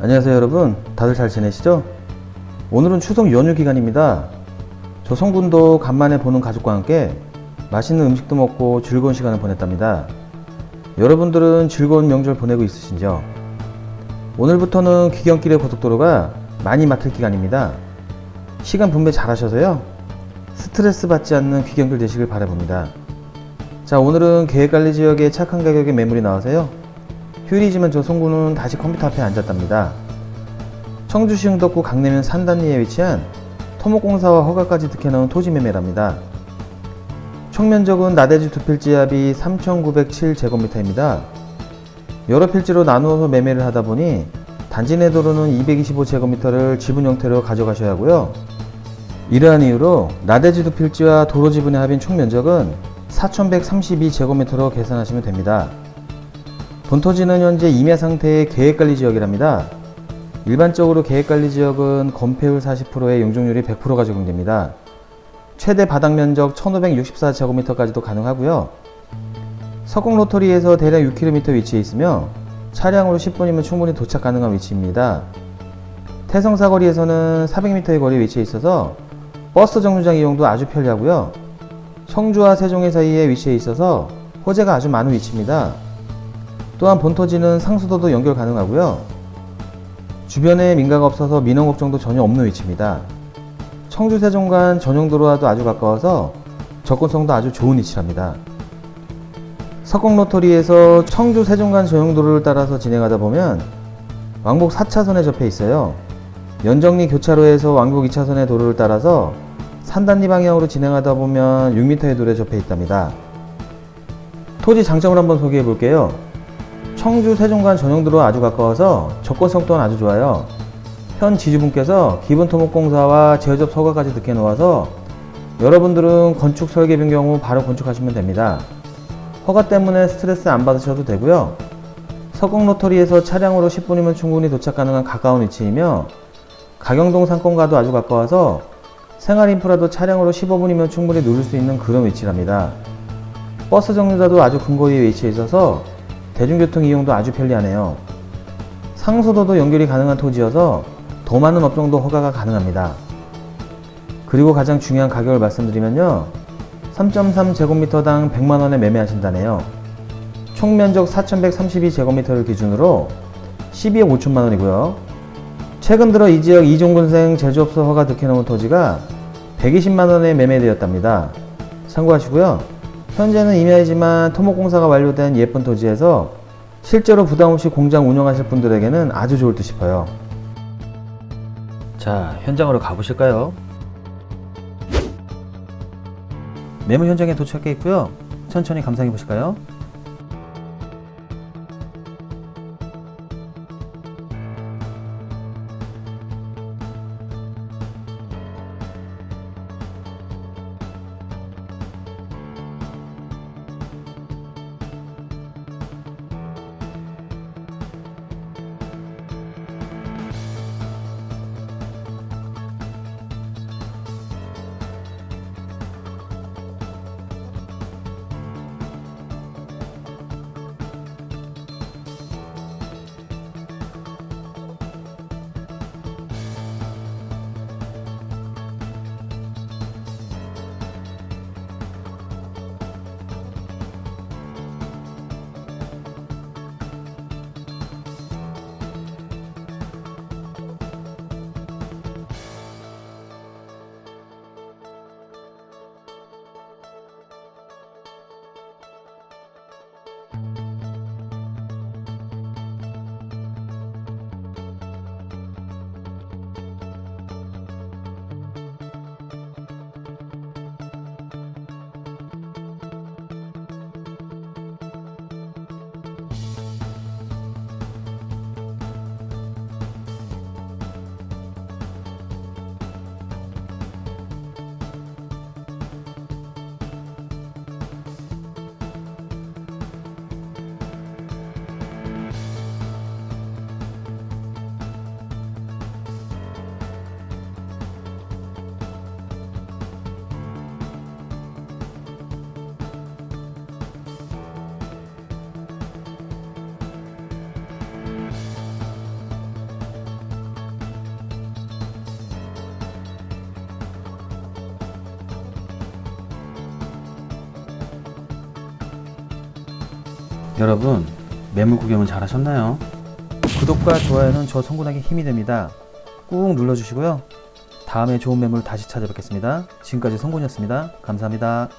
안녕하세요 여러분 다들 잘 지내시죠? 오늘은 추석 연휴 기간입니다 저 성군도 간만에 보는 가족과 함께 맛있는 음식도 먹고 즐거운 시간을 보냈답니다 여러분들은 즐거운 명절 보내고 있으신지요? 오늘부터는 귀경길의 고속도로가 많이 막힐 기간입니다 시간 분배 잘 하셔서요 스트레스 받지 않는 귀경길 되시길 바라봅니다 자 오늘은 계획관리 지역에 착한 가격에 매물이 나와서요 휴일이지만 저 송구는 다시 컴퓨터 앞에 앉았답니다. 청주시 흥덕구 강내면 산단리에 위치한 토목공사와 허가까지 득해놓은 토지 매매랍니다. 총 면적은 나대지 두 필지 합이 3,907제곱미터입니다. 여러 필지로 나누어서 매매를 하다 보니 단지 내 도로는 225제곱미터를 지분 형태로 가져가셔야 하고요. 이러한 이유로 나대지 두 필지와 도로 지분의 합인 총 면적은 4,132제곱미터로 계산하시면 됩니다. 본토지는 현재 임야 상태의 계획관리 지역이랍니다. 일반적으로 계획관리 지역은 건폐율 40%에 용적률이 100%가 적용됩니다. 최대 바닥 면적 1564제곱미터까지도 가능하고요. 서곡 로터리에서 대략 6km 위치해 있으며 차량으로 10분이면 충분히 도착 가능한 위치입니다. 태성 사거리에서는 400m의 거리에 위치해 있어서 버스 정류장 이용도 아주 편리하고요. 청주와 세종의 사이에 위치해 있어서 호재가 아주 많은 위치입니다. 또한 본토지는 상수도도 연결 가능하고요. 주변에 민가가 없어서 민원 걱정도 전혀 없는 위치입니다. 청주 세종 간 전용도로와도 아주 가까워서 접근성도 아주 좋은 위치랍니다. 석곡 로터리에서 청주 세종 간 전용도로를 따라서 진행하다 보면 왕복 4차선에 접해 있어요. 연정리 교차로에서 왕복 2차선의 도로를 따라서 산단리 방향으로 진행하다 보면 6m의 도로에 접해 있답니다. 토지 장점을 한번 소개해 볼게요. 청주 세종간 전용도로 아주 가까워서 접근성 또한 아주 좋아요. 현 지주분께서 기본 토목공사와 제어접 서가까지 득해 놓아서 여러분들은 건축 설계된 경우 바로 건축하시면 됩니다. 허가 때문에 스트레스 안 받으셔도 되고요. 서곡 로터리에서 차량으로 10분이면 충분히 도착 가능한 가까운 위치이며 가경동 상권과도 아주 가까워서 생활 인프라도 차량으로 15분이면 충분히 누릴 수 있는 그런 위치랍니다. 버스 정류장도 아주 근거리에 위치해 있어서 대중교통 이용도 아주 편리하네요. 상수도도 연결이 가능한 토지여서 더 많은 업종도 허가가 가능합니다. 그리고 가장 중요한 가격을 말씀드리면요. 3.3제곱미터당 100만원에 매매하신다네요. 총 면적 4,132제곱미터를 기준으로 12억 5천만원이고요. 최근 들어 이 지역 이종군생 제조업소 허가 득해놓은 토지가 120만원에 매매되었답니다. 참고하시고요. 현재는 임야이지만 토목공사가 완료된 예쁜 토지에서 실제로 부담없이 공장 운영하실 분들에게는 아주 좋을 듯 싶어요. 자, 현장으로 가보실까요? 매물 현장에 도착해 있고요. 천천히 감상해 보실까요? 여러분, 매물 구경은 잘 하셨나요? 구독과 좋아요는 저 성군에게 힘이 됩니다. 꾹 눌러주시고요. 다음에 좋은 매물 다시 찾아뵙겠습니다. 지금까지 성군이었습니다. 감사합니다.